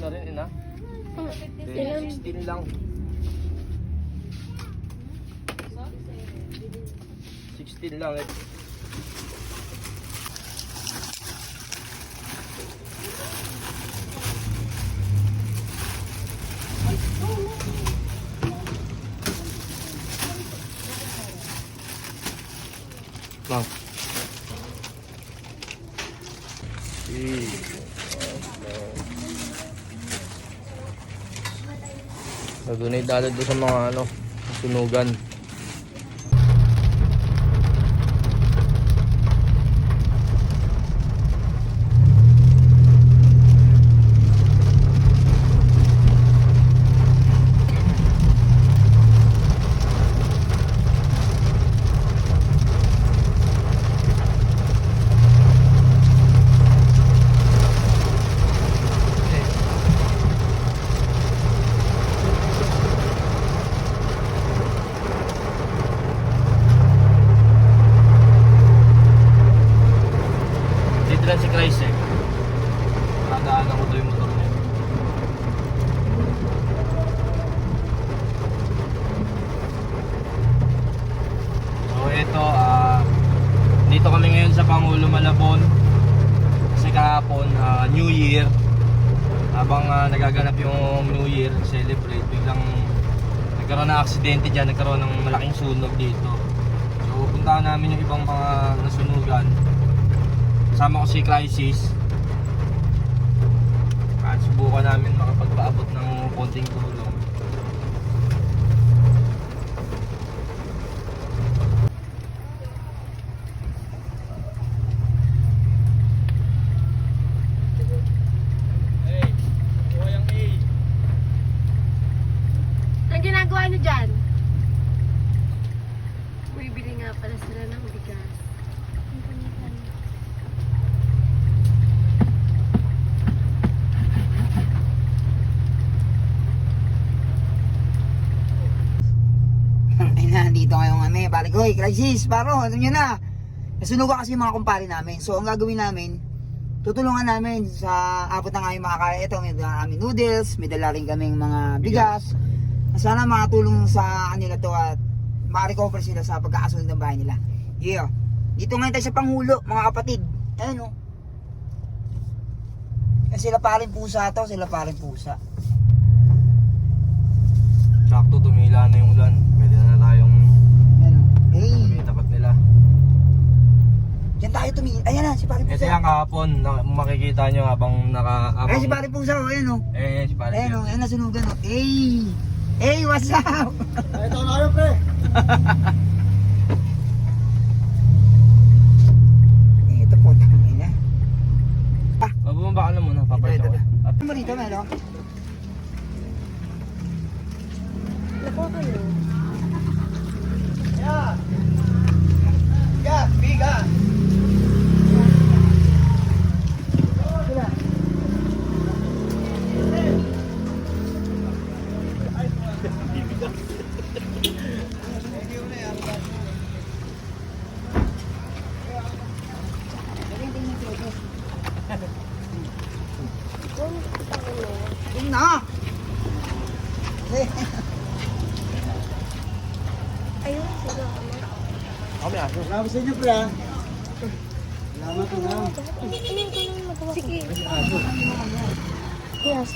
na rin, ina. Ilan? 16 lang. 16 lang eh. Lang. Nag-donate natin doon sa mga ano, sunugan. Dito lang si Christ eh. Nadaanan ko yung motor. So ito, ah dito kami ngayon sa Pangulo Malabon. Kasi kahapon, ah, New Year. Habang ah, nagaganap yung New Year, celebrate, biglang nagkaroon ng aksidente dyan, nagkaroon ng malaking sunog dito. So puntahan namin yung ibang mga nasunugan. Kasama ko si Crisis. At subukan namin makapagpaabot ng konting tulong. Ang ginagawa niyo dyan? Bibili nga pala sila ng bigas. Ay na, dito ano. Balik, hoy, crisis, paro, alam nyo na. Nasunugan kasi yung mga kumpare namin. So, ang gagawin namin, tutulungan namin sa abot na nga yung mga kaya. Ito, may dala kami noodles, may dala rin kaming mga bigas. Sana makatulong sa kanila to at makarecover sila sa pagkakasunod ng bahay nila. Yeah. Dito ngayon tayo sa Pangulo, mga kapatid. Ayan o. Eh, sila pa rin pusa to, sila pa rin pusa. Sakto, tumila na yung ulan. Pwede na tayong yan tayo tumingin. Ayan na, si pare Ito pusa. yung kahapon, na, makikita nyo habang naka... Habang, Ayan si pare pusa, o, ayan o. Eh, si pare. Ayan o, ayan nasunugan o. Hey! Hey, what's up? Ito na kayo, pre. Ito po, tangin na. Mabumaba ka na muna, Ito, papalit ito, ako. ito. At Ano mo rito, Melo? Nakuha ka no? Yeah. Yeah, biga. Yung na! Ayun, sila. kami aso. Salamat sa inyo, pre. ah. Salamat po na. Sige. Yes.